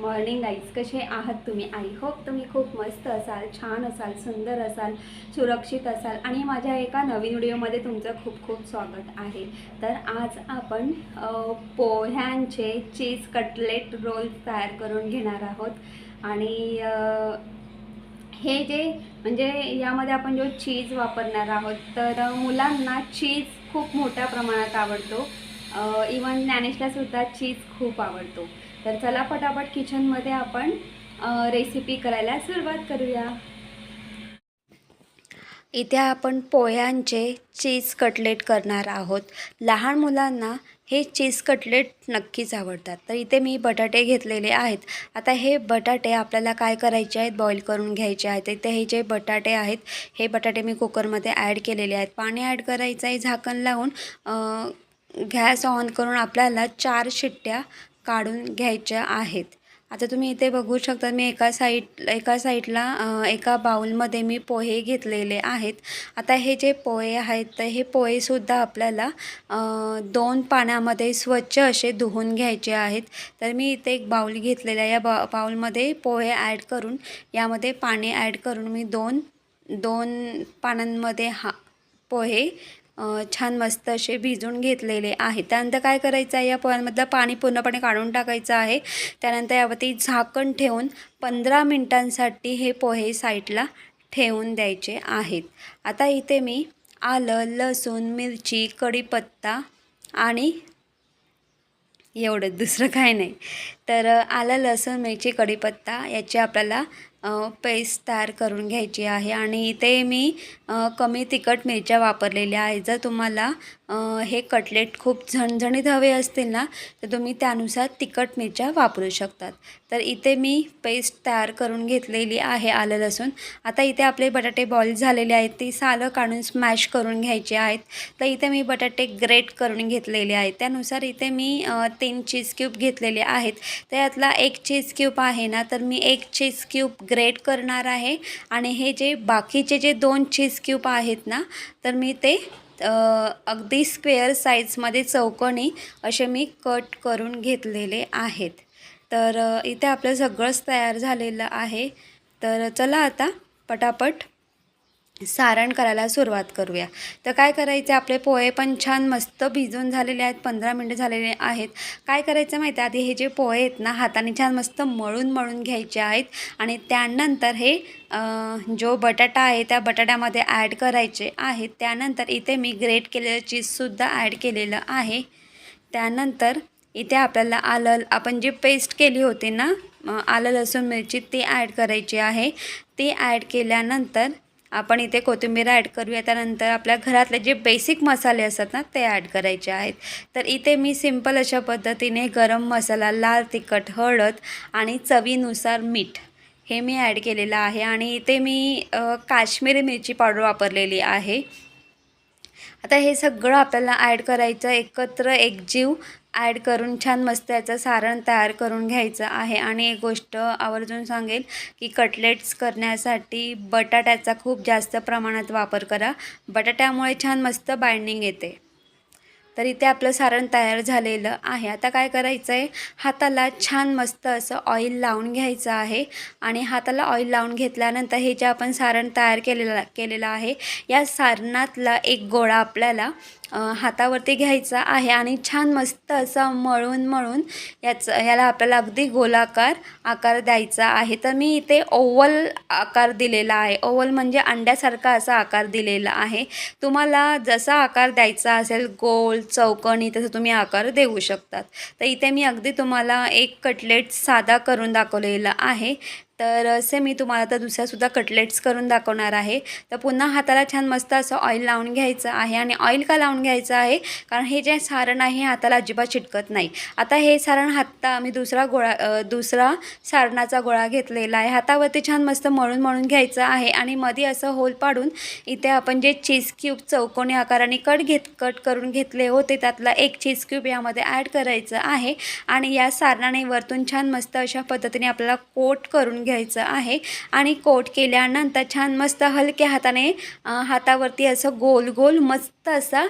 Morning eyes कसे आहात तुम्ही? आय होप तुम्ही खूप मस्त असाल छान असाल सुंदर असाल सुरक्षित असाल आणि माझ्या एका नवीन व्हिडिओमध्ये तुमचं खूप खूप स्वागत आहे. तर आज आपण पोह्यांचे चीज कटलेट रोल्स तयार करून घेणार आहोत. आणि हे जे म्हणजे यामध्ये आपण जो चीज वापरणार आहोत तर मुलांना चीज खूप मोठ्या प्रमाणात आवडतो. इवन ज्ञानेशला सुद्धा चीज खूप आवडतो. तर चला पटापट किचनमध्ये आपण रेसिपी करायला सुरुवात करूया. इथे आपण पोह्यांचे चीज कटलेट करणार आहोत. लहान मुलांना हे चीज कटलेट नक्कीच आवडतात. तर इथे मी बटाटे घेतलेले आहेत. आता हे बटाटे आपल्याला काय करायचे आहेत? बॉईल करून घ्यायचे आहेत. इथे हे जे बटाटे आहेत हे बटाटे मी कुकरमध्ये ॲड केलेले आहेत. पाणी ॲड करायचं आहे झाकण लावून. गॅस ऑन करून आपल्याला चार शिट्ट्या काढून घ्यायच्या आहेत. आता तुम्ही इथे बघू शकता मी एका साईड एका साईडला एका बाउलमध्ये मी पोहे घेतलेले आहेत. आता हे जे पोहे आहेत तर हे पोहेसुद्धा आपल्याला दोन पाण्यामध्ये स्वच्छ असे धुवून घ्यायचे आहेत. तर मी इथे एक बाउल घेतलेला आहे. या बा बाउलमध्ये पोहे ॲड करून यामध्ये पाणी ॲड करून मी दोन दोन पानांमध्ये हा पोहे छान मस्त असे भिजून घेतलेले आहेत त्यानंतर काय करायचं आहे? या पोह्यांमधलं पाणी पूर्णपणे काढून टाकायचं आहे. त्यानंतर यावरती झाकण ठेवून पंधरा मिनटांसाठी हे पोहे साईडला ठेवून द्यायचे आहेत. आता इथे मी आलं लसूण मिरची कढीपत्ता आणि एवढं दुसरं काय नाही. तर आलं लसूण मिरची कढीपत्ता याची आपल्याला पेस्ट तयार करून घ्यायची आहे आणि इथे मी कमी तिखट मिरच्या वापरलेल्या आहेत. जर तुम्हाला हे कटलेट खूप झणझणीत हवे असतील ना तर तुम्ही त्यानुसार तिखट मिरच्या वापरू शकतात. तर इथे मी पेस्ट तयार करून घेतलेली आहे आलं लसूण. आता इथे आपले बटाटे बॉईल झालेले आहेत. ती सालं काढून स्मॅश करून घ्यायचे आहेत. तर इथे मी बटाटे ग्रेट करून घेतलेले आहेत. त्यानुसार इथे मी तीन चीज क्यूब घेतलेले आहेत. तर यातला एक चीज क्यूब आहे ना तर मी एक चीज क्यूब ग्रेट करणार आहे. आणि हे जे बाकीचे जे दोन चीज क्यूब आहेत ना तर मी ते अगदी स्क्वेअर साईजमध्ये चौकोनी असे मी कट करून घेतलेले आहेत. तर इथे आपलं सगळंच तयार झालेलं आहे. तर चला आता पटापट सारण करायला सुरुवात करूया. तर काय करायचं आपले पोहे पण छान मस्त भिजून झालेले आहेत. पंधरा मिनटं झालेले आहेत. काय करायचं माहिती आहे आधी हे जे पोहे आहेत ना हाताने छान मस्त मळून मळून घ्यायचे आहेत. आणि त्यानंतर हे जो बटाटा आहे त्या बटाट्यामध्ये ॲड करायचे आहेत. त्यानंतर इथे मी ग्रेट केलेलं चीजसुद्धा ॲड केलेलं आहे. त्यानंतर इथे आपल्याला आलं आपण जी पेस्ट केली होती ना आलं लसूण मिरची ती ॲड करायची आहे. ती ॲड केल्यानंतर आपण इथे कोथिंबीर ॲड करूया. त्यानंतर आपल्या घरातले जे बेसिक मसाले असतात ना ते ॲड करायचे आहेत. तर इथे मी सिंपल अशा पद्धतीने गरम मसाला लाल तिखट हळद आणि चवीनुसार मीठ हे मी ॲड केलेलं आहे. आणि इथे मी काश्मीरी मिरची पावडर वापरलेली आहे. आता हे सगळं आपल्याला ॲड करायचं एकत्र एकजीव ॲड करून छान मस्त याचं सारण तयार करून घ्यायचं आहे. आणि एक गोष्ट आवर्जून सांगेल की कटलेट्स करण्यासाठी बटाट्याचा खूप जास्त प्रमाणात वापर करा. बटाट्यामुळे छान मस्त बाइंडिंग येते. तर इथे आपलं सारण तयार झालेलं आहे. आता काय करायचं आहे हाताला छान मस्त असं ऑइल लावून घ्यायचं आहे. आणि हाताला ऑइल लावून घेतल्यानंतर हे जे आपण सारण तयार केलेलं केलेलं आहे या सारणातला एक गोळा आपल्याला हातावरती घ्यायचा आहे आणि छान मस्त असं मळून मळून याचं याला आपल्याला अगदी गोलाकार आकार द्यायचा आहे. तर मी इथे ओवल आकार दिलेला आहे. ओवल म्हणजे अंड्यासारखा असा आकार दिलेला आहे. तुम्हाला जसा आकार द्यायचा असेल गोल चौकणी तसं तुम्ही आकार देऊ शकतात. तर इथे मी अगदी तुम्हाला एक कटलेट साधा करून दाखवलेला आहे. तर असे मी तुम्हाला आता दुसऱ्यासुद्धा कटलेट्स करून दाखवणार आहे. तर पुन्हा हाताला छान मस्त असं ऑइल लावून घ्यायचं आहे आणि ऑइल का लावून घ्यायचं आहे? कारण हे जे सारण आहे हे हाताला अजिबात चिटकत नाही. आता हे सारण हाता मी दुसरा गोळा दुसरा सारणाचा गोळा घेतलेला आहे. हातावरती छान मस्त मळून मळून घ्यायचं आहे आणि मध्ये असं होल पाडून इथे आपण जे चीज क्यूब चौकोनी आकाराने कट घेत कट करून घेतले होते त्यातला एक चीज क्यूब यामध्ये ॲड करायचं आहे. आणि या सारणाने वरतून छान मस्त अशा पद्धतीने आपल्याला कोट करून घ्यायचं आहे. आणि कोट केल्यानंतर छान मस्त हलक्या हाताने हातावरती असं गोल गोल मस्त असा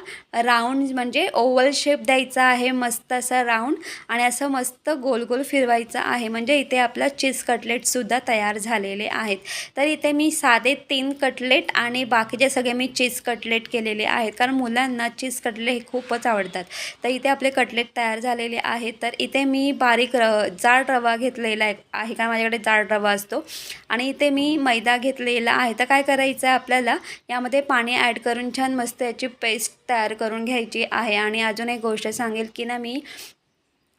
राऊंड म्हणजे ओवल शेप द्यायचा आहे. मस्त असा राऊंड आणि असं मस्त गोल गोल फिरवायचं आहे. म्हणजे इथे आपला चीज कटलेटसुद्धा तयार झालेले आहेत. तर इथे मी साधे तीन कटलेट आणि बाकीचे सगळे मी चीज कटलेट केलेले आहेत. कारण मुलांना चीज कटलेट हे खूपच आवडतात. तर इथे आपले कटलेट तयार झालेले आहेत. तर इथे मी बारीक र जाड रवा घेतलेला आहे. आहे कारण माझ्याकडे जाड रवा? असतो आणि इथे मी मैदा घेतलेला आहे. तर काय करायचं आहे आपल्याला? यामध्ये पाणी ॲड करून छान मस्त याची पेस्ट तयार करून घ्यायची आहे. आणि अजून एक गोष्ट सांगेल की ना मी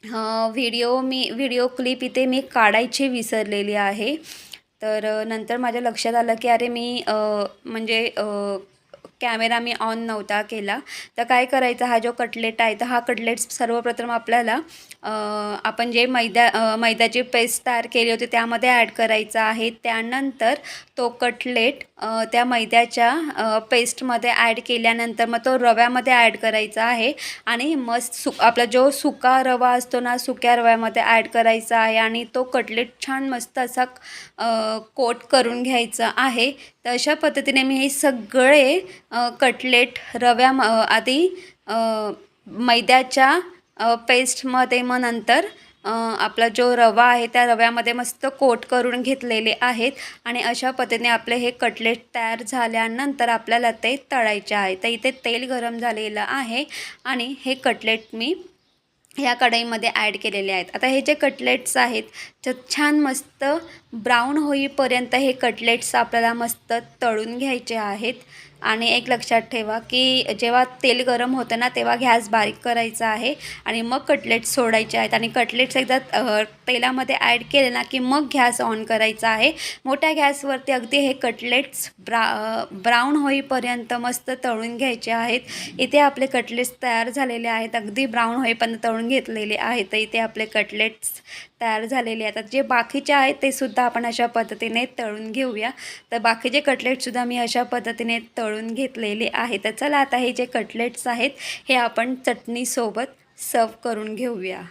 व्हिडिओ मी व्हिडिओ क्लिप इथे मी काढायची विसरलेली आहे. तर नंतर माझ्या लक्षात आलं की अरे मी म्हणजे कॅमेरा मी ऑन नव्हता केला. तर काय करायचं हा जो कटलेट आहे तर हा कटलेट सर्वप्रथम आपल्याला आपण जे मैदा मैद्याची पेस्ट तयार केली होती त्यामध्ये ॲड करायचा आहे. त्यानंतर तो कटलेट त्या मैद्याच्या पेस्टमध्ये ॲड केल्यानंतर मग तो रव्यामध्ये ॲड करायचा आहे. आणि मस्त सु आपला जो सुका रवा असतो ना सुक्या रव्यामध्ये ॲड करायचा आहे. आणि तो कटलेट छान मस्त असा कोट करून घ्यायचा आहे. तर अशा पद्धतीने मी हे सगळे कटलेट रव्या म- आधी मैद्याच्या पेस्टमध्ये मग नंतर आपला जो रवा आहे त्या रव्यामध्ये मस्त कोट करून घेतलेले आहेत आणि अशा पद्धतीने आपले हे कटलेट तयार झाल्यानंतर आपल्याला ते तळायचे आहे. तर इथे तेल गरम झालेलं आहे आणि हे कटलेट मी ह्या कढईमध्ये ॲड केलेले आहेत. आता हे जे कटलेट्स आहेत तर छान मस्त ब्राऊन होईपर्यंत हे कटलेट्स आपल्याला मस्त तळून घ्यायचे आहेत. आणि एक लक्षात ठेवा की जेव्हा तेल गरम होतं ना तेव्हा गॅस बारीक करायचा आहे आणि मग कटलेट्स सोडायचे आहेत. आणि कटलेट्स एकदा तेलामध्ये ॲड केले ना की मग गॅस ऑन करायचा आहे. मोठ्या गॅसवरती अगदी हे कटलेट्स ब्रा ब्राऊन होईपर्यंत मस्त तळून घ्यायचे आहेत. इथे आपले कटलेट्स तयार झालेले आहेत. अगदी ब्राऊन होईपर्यंत तळून घेतलेले आहेत. तर इथे आपले कटलेट्स तयार झालेले आहेत. आता जे बाकीचे आहेत ते सुद्धा आपण अशा पद्धतीने तळून घेऊया. तर बाकीचे कटलेटसुद्धा मी अशा पद्धतीने तळून घेतलेले आहे. तर चला आता हे जे कटलेट्स आहेत हे आपण चटणीसोबत सर्व करून घेऊया.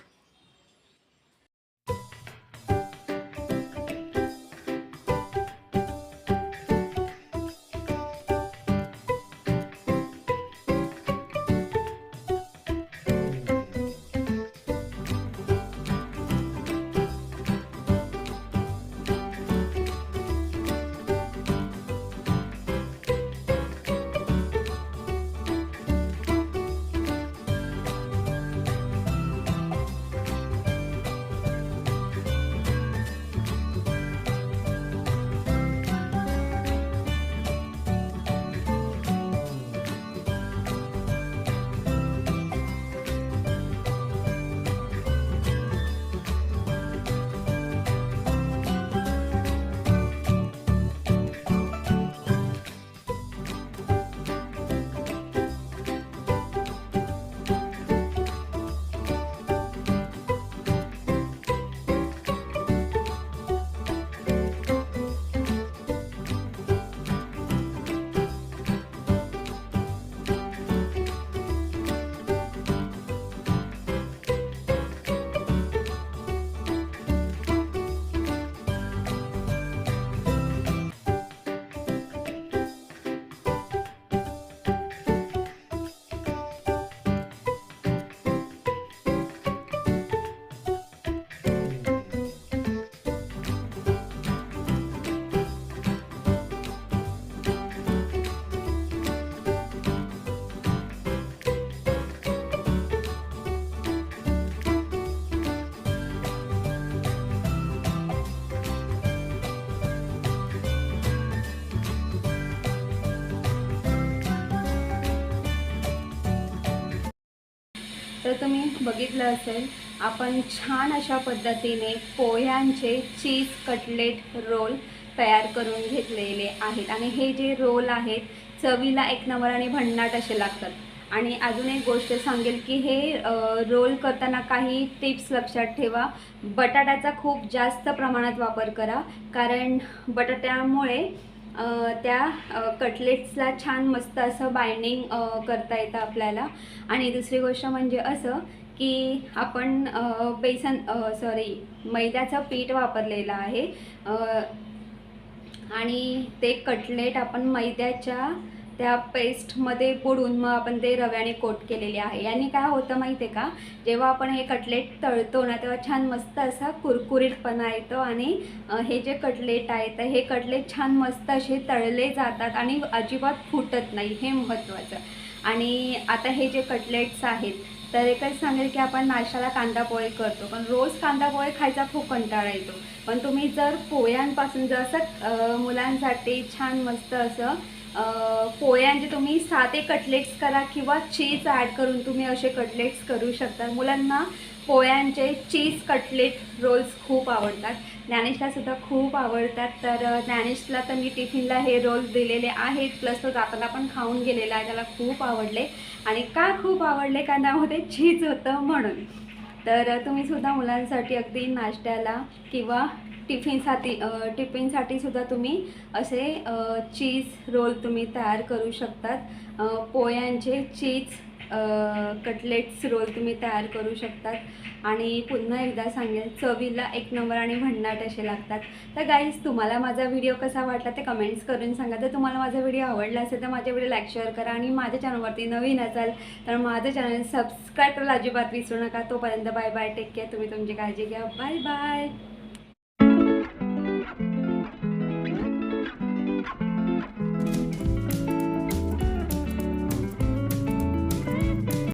तर तुम्ही बघितलं असेल आपण छान अशा पद्धतीने पोह्यांचे चीज कटलेट रोल तयार करून घेतलेले आहेत. आणि हे जे रोल आहेत चवीला एक नंबर आणि भन्नाट असे लागतात. आणि अजून एक गोष्ट सांगेल की हे रोल करताना काही टिप्स लक्षात ठेवा. बटाट्याचा खूप जास्त प्रमाणात वापर करा कारण बटाट्यामुळे त्या कटलेट्सला छान मस्त असं बाइंडिंग करता येतं आपल्याला. आणि दुसरी गोष्ट म्हणजे असं की आपण बेसन सॉरी मैद्याचं पीठ वापरलेलं आहे. आणि ते कटलेट आपण मैद्याच्या त्या पेस्टमध्ये बुडून मग आपण ते रव्याने कोट केलेले आहे. यांनी काय होतं माहिती आहे का? जेव्हा आपण हे कटलेट तळतो ना तेव्हा छान मस्त असा कुरकुरीतपणा येतो आणि हे जे कटलेट आहे तर हे कटलेट छान मस्त असे तळले जातात आणि अजिबात फुटत नाही. हे महत्त्वाचं. आणि आता हे जे कटलेट्स आहेत तर एकच सांगेल की आपण नाश्त्याला कांदा पोहे करतो. पण रोज कांदा पोहे खायचा खूप कंटाळा येतो. पण तुम्ही जर पोह्यांपासून जसं मुलांसाठी छान मस्त असं पोळ्यांचे पोह्यांचे तुम्ही साधे कटलेट्स करा किंवा चीज ॲड करून तुम्ही असे कटलेट्स करू शकता. मुलांना पोह्यांचे चीज कटलेट रोल्स खूप आवडतात. ज्ञानेशला सुद्धा खूप आवडतात. तर ज्ञानेशला तर मी टिफिनला हे रोल्स दिलेले आहेत. प्लस तो जाताना पण खाऊन गेलेला आहे. त्याला खूप आवडले. आणि का खूप आवडले? कारण त्यामध्ये चीज होतं म्हणून. तर तुम्ही सुद्धा मुलांसाठी अगदी नाश्त्याला किंवा टिफिनसाठी टिफिनसाठी सुद्धा तुम्ही असे चीज रोल तुम्ही तयार करू शकतात. पोयांचे चीज कटलेट्स रोल तुम्ही तयार करू शकतात. आणि पुन्हा एकदा सांगेल चवीला एक नंबर आणि भन्नाट असे लागतात. तर गाईज तुम्हाला माझा व्हिडिओ कसा वाटला ते कमेंट्स करून सांगा. तर तुम्हाला माझा व्हिडिओ आवडला असेल तर माझ्या व्हिडिओ लाईक शेअर करा आणि माझ्या चॅनलवरती नवीन असाल तर माझं चॅनल सबस्क्राईब करायला अजिबात विसरू नका. तोपर्यंत बाय बाय टेक केअर तुम्ही तुमची काळजी घ्या. Bye bye